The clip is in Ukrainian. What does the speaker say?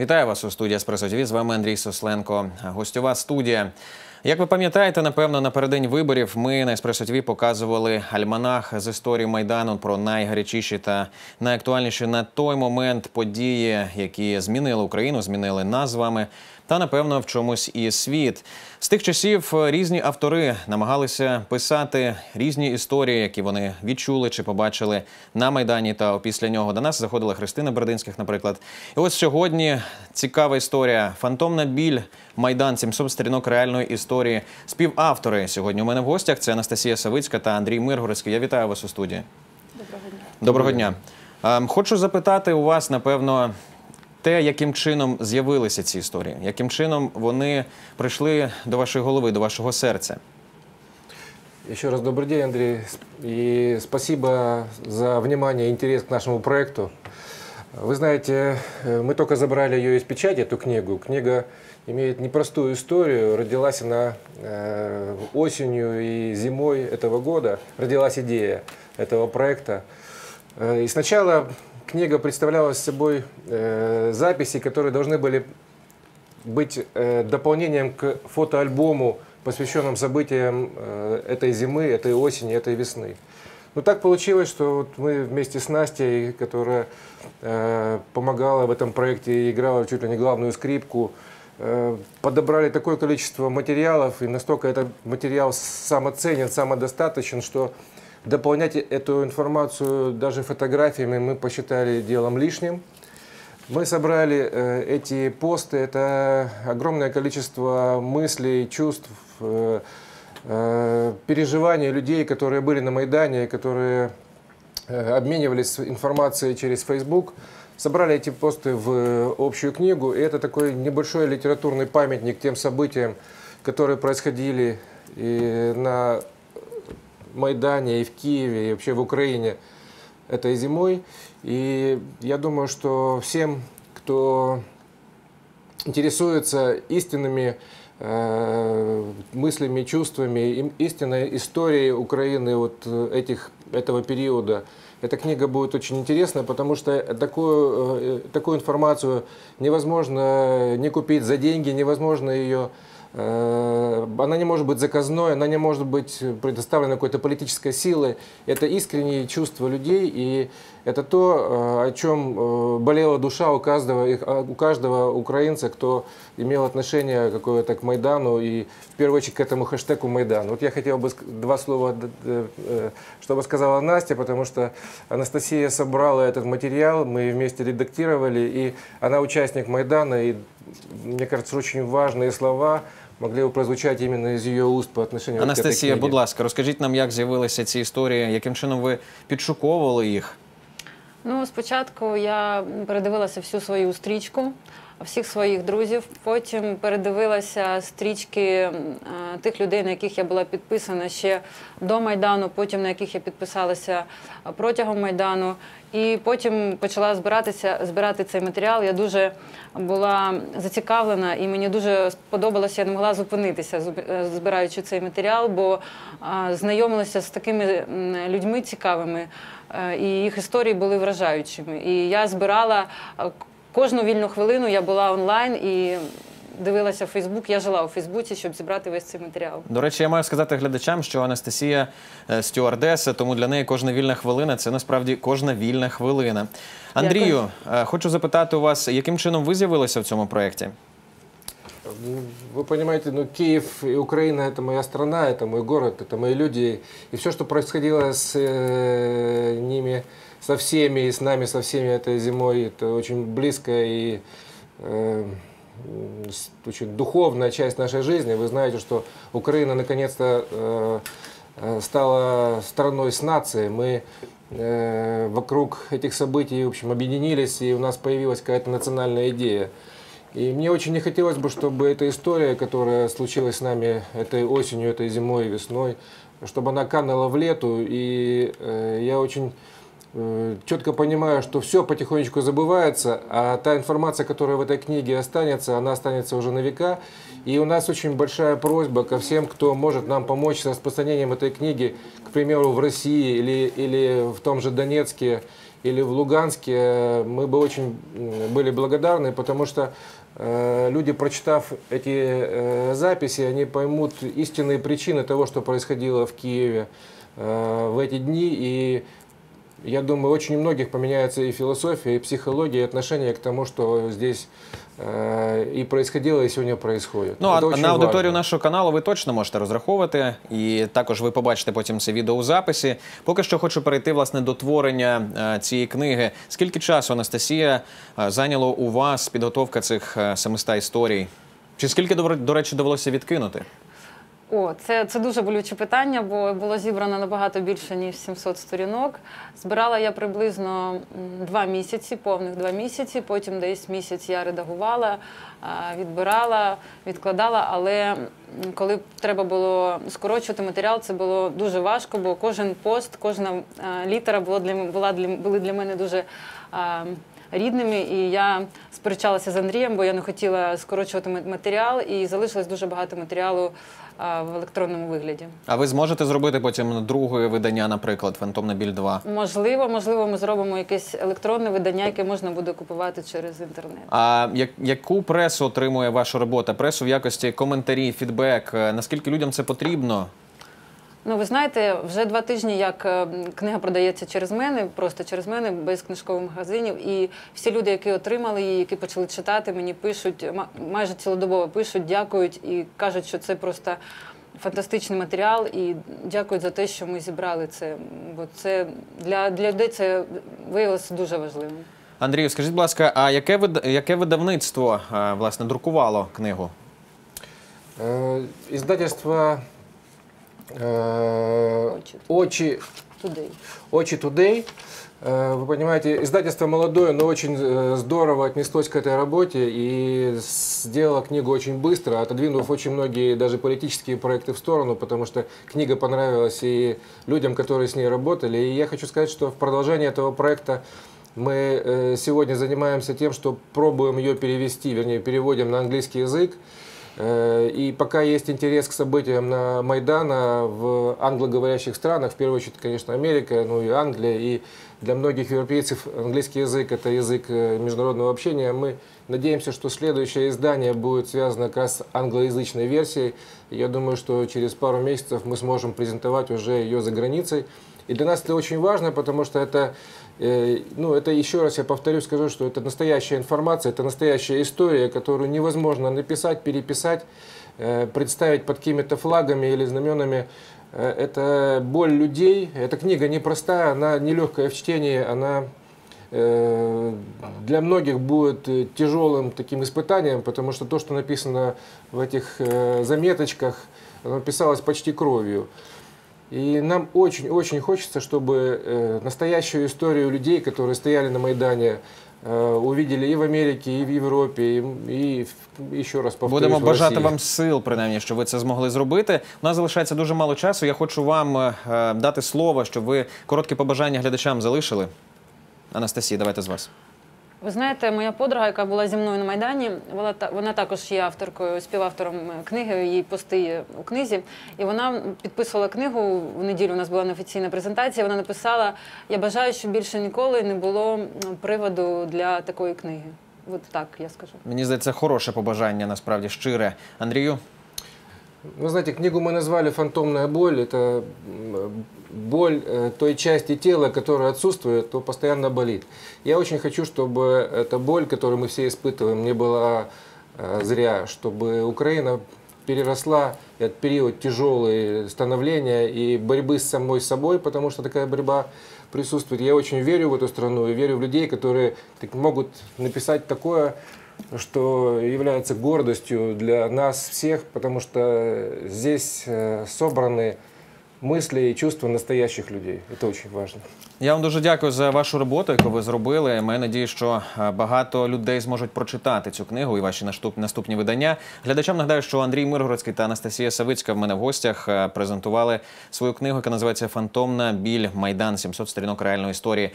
Вітаю вас у студії «Еспресо ТВ». З вами Андрій Сосленко. Гостьова студія. Як ви пам'ятаєте, напевно, напередодні виборів ми на «Еспресо ТВ» показували альманах з історії майдану про найгарячіші та найактуальніші на той момент події, які змінили Україну, змінили нас з вами. Та напевно в чомусь і світ з тих часів різні автори намагалися писати різні історії, які вони відчули чи побачили на майдані. Та після нього до нас заходила Христина Бердинських, наприклад. І ось сьогодні цікава історія. Фантомна біль майдан 700 сторінок реальної історії. Співавтори сьогодні у мене в гостях це Анастасія Савицька та Андрій Миргородський. Я вітаю вас у студії. Доброго дня. Доброго дня. Ем, Хочу запитати у вас, напевно, те, яким чином з'явилися ці історії, яким чином вони прийшли до вашої голови, до вашого серця. Еще раз добрый день, Андрей. И спасибо за внимание и интерес к нашему проекту. Вы знаете, э, мы только забрали ее из печати, эту книгу. Книга имеет непростую историю. Родилась она э, осенью и зимой этого года. Родилась идея этого проекта. Э, И сначала книга представляла собой э, записи, которые должны были быть э, дополнением к фотоальбому, посвященным событиям э, этой зимы, этой осени, этой весны. Но так получилось, что вот мы вместе с Настей, которая э, помогала в этом проекте и играла чуть ли не главную скрипку, э, подобрали такое количество материалов, и настолько этот материал самоценен, самодостаточен, что дополнять эту информацию даже фотографиями мы посчитали делом лишним. Мы собрали э, эти посты, это огромное количество мыслей, чувств, э, э, переживаний людей, которые были на Майдане, которые э, обменивались информацией через Facebook. Собрали эти посты в общую книгу, и это такой небольшой литературный памятник тем событиям, которые происходили и на Майдане, и в Киеве, и вообще в Украине этой зимой. И я думаю, что всем, кто интересуется истинными э, мыслями, чувствами, истинной историей Украины вот э, этих, этого периода, эта книга будет очень интересна, потому что такую, э, такую информацию невозможно не купить за деньги, невозможно ее она не может быть заказной, она не может быть предоставлена какой-то политической силой. Это искренние чувства людей, и это то, э, о чем э, болела душа у каждого, их- а, у каждого украинца, кто имел отношение какое-то к Майдану и в первую очередь к этому хэштегу Майдан. Вот я хотел бы ск- два слова, д- д- э, чтобы сказала Настя, потому что Анастасия собрала этот материал, мы вместе редактировали, и она участник Майдана, и мне кажется, очень важные слова могли бы прозвучать именно из ее уст по отношению вот к этой Анастасія, книге. будь ласка, розкажіть нам, як з'явилися ці історії, яким чином ви підшуковували їх. Ну, спочатку я передивилася всю свою стрічку, всіх своїх друзів. Потім передивилася стрічки е, тих людей, на яких я була підписана ще до Майдану, потім на яких я підписалася протягом Майдану. І потім почала збиратися, збирати цей матеріал. Я дуже була зацікавлена і мені дуже сподобалося, я не могла зупинитися, е, збираючи цей матеріал, бо знайомилася з такими людьми цікавими, е, і їх історії були вражаючими. І я збирала е, кожну вільну хвилину, я була онлайн і дивилася Фейсбук. Я жила у Фейсбуці, щоб зібрати весь цей матеріал. До речі, я маю сказати глядачам, що Анастасія е, стюардеса, тому для неї кожна вільна хвилина це насправді кожна вільна хвилина. Андрію, е, хочу запитати у вас, яким чином ви з'явилися в цьому проєкті? Ну, Вы понимаете, ну, Киев и Украина – это моя страна, это мой город, это мои люди. И все, что происходило с э, ними, со всеми, и с нами, со всеми этой зимой, это очень близкая и э, очень духовная часть нашей жизни. Вы знаете, что Украина наконец-то э, э, стала страной с нацией. Мы э, вокруг этих событий, в общем, объединились, и у нас появилась какая-то национальная идея. И мне очень не хотелось бы, чтобы эта история, которая случилась с нами этой осенью, этой зимой и весной, чтобы она канула в лету. И э, я очень четко понимаю, что все потихонечку забывается, а та информация, которая в этой книге останется, она останется уже на века. И у нас очень большая просьба ко всем, кто может нам помочь с распространением этой книги, к примеру, в России или, или в том же Донецке, или в Луганске, э, мы бы очень были благодарны, потому что э, люди, прочитав эти э, записи, они поймут истинные причины того, что происходило в Киеве э, в эти дни. И я думаю, очень у многих поменяется и философия, и психология, и отношение к тому, что здесь э, и происходило, и сегодня происходит. Ну а на аудиторію важно. нашого каналу ви точно можете розраховувати, і також ви побачите потім це відео у записі. Поки що хочу перейти власне до творення е, цієї книги. Скільки часу Анастасія е, зайняло у вас підготовка цих е, 700 історій? Чи скільки до речі довелося відкинути? О, це, це дуже болюче питання, бо було зібрано набагато більше, ніж 700 сторінок. Збирала я приблизно два місяці, повних два місяці. Потім десь місяць я редагувала, відбирала, відкладала. Але коли треба було скорочувати матеріал, це було дуже важко, бо кожен пост, кожна літера була для, була для, були для мене дуже. Рідними, і я сперечалася з Андрієм, бо я не хотіла скорочувати ма- матеріал, і залишилось дуже багато матеріалу а, в електронному вигляді. А ви зможете зробити потім друге видання, наприклад, Фантомна біль 2? Можливо, можливо, ми зробимо якесь електронне видання, яке можна буде купувати через інтернет. А як, яку пресу отримує ваша робота? Пресу в якості коментарі, фідбек? Е, Наскільки людям це потрібно? Ну, ви знаєте, вже два тижні, як е, книга продається через мене, просто через мене, без книжкових магазинів. І всі люди, які отримали її, які почали читати, мені пишуть, ма- майже цілодобово пишуть, дякують і кажуть, що це просто фантастичний матеріал. І дякують за те, що ми зібрали це. Бо це для, для людей це виявилося дуже важливим. Андрію, скажіть, будь ласка, а яке вид- яке видавництво е, власне друкувало книгу? Издательство э, Очи. Туди. Очи Today. Э, Вы понимаете, издательство молодое, но очень э, здорово отнеслось к этой работе и сделало книгу очень быстро, отодвинув очень многие даже политические проекты в сторону, потому что книга понравилась и людям, которые с ней работали. И я хочу сказать, что в продолжение этого проекта мы э, сегодня занимаемся тем, что пробуем ее перевести, вернее, переводим на английский язык. Э, И пока есть интерес к событиям на Майдана в англоговорящих странах, в первую очередь, конечно, Америка, ну и Англия, и для многих европейцев английский язык – это язык э, международного общения. Мы надеемся, что следующее издание будет связано как раз с англоязычной версией. Я думаю, что через пару месяцев мы сможем презентовать уже ее за границей. И для нас это очень важно, потому что это, э, ну, это еще раз я повторю, скажу, что это настоящая информация, это настоящая история, которую невозможно написать, переписать, э, представить под какими-то флагами или знаменами. Э, Это боль людей, эта книга непростая, она нелегкая в чтении, она для многих будет тяжелым таким испытанием, потому что то, что написано в этих заметочках, оно писалось почти кровью. И нам очень-очень хочется, чтобы э, настоящую историю людей, которые стояли на Майдане, э, увидели и в Америке, и в Европе, и, и в- еще раз повторюсь, Будемо в бажати России. вам сил, принаймні, щоб ви це змогли зробити. У нас залишається дуже мало часу. Я хочу вам е, дати слово, щоб ви короткі побажання глядачам залишили. Анастасія, давайте з вас. Ви знаєте, моя подруга, яка була зі мною на Майдані, вона, вона також є авторкою, співавтором е, книги, її пости у книзі. І вона підписувала книгу. В неділю у нас була неофіційна презентація. Вона написала: Я бажаю, щоб більше ніколи не було приводу для такої книги. От так я скажу. Мені здається, хороше побажання, насправді щире. Андрію, Вы знаете, книгу мы назвали «Фантомная боль». Это боль э, той части тела, которая отсутствует, то постоянно болит. Я очень хочу, чтобы эта боль, которую мы все испытываем, не была э, зря, чтобы Украина переросла этот период тяжелый становления и борьбы с самой собой, потому что такая борьба присутствует. Я очень верю в эту страну и верю в людей, которые могут написать такое, что является гордостью для нас всех, потому что здесь э, собраны мысли и чувства настоящих людей. Это очень важно. я вам дуже дякую за вашу роботу, яку ви зробили. Маю надію, що е, багато людей зможуть прочитати цю книгу і ваші наштуп- наступні видання. Глядачам нагадаю, що Андрій Миргородський та Анастасія Савицька в мене в гостях е, презентували свою книгу, яка називається Фантомна біль Майдан 700 сторінок реальної історії.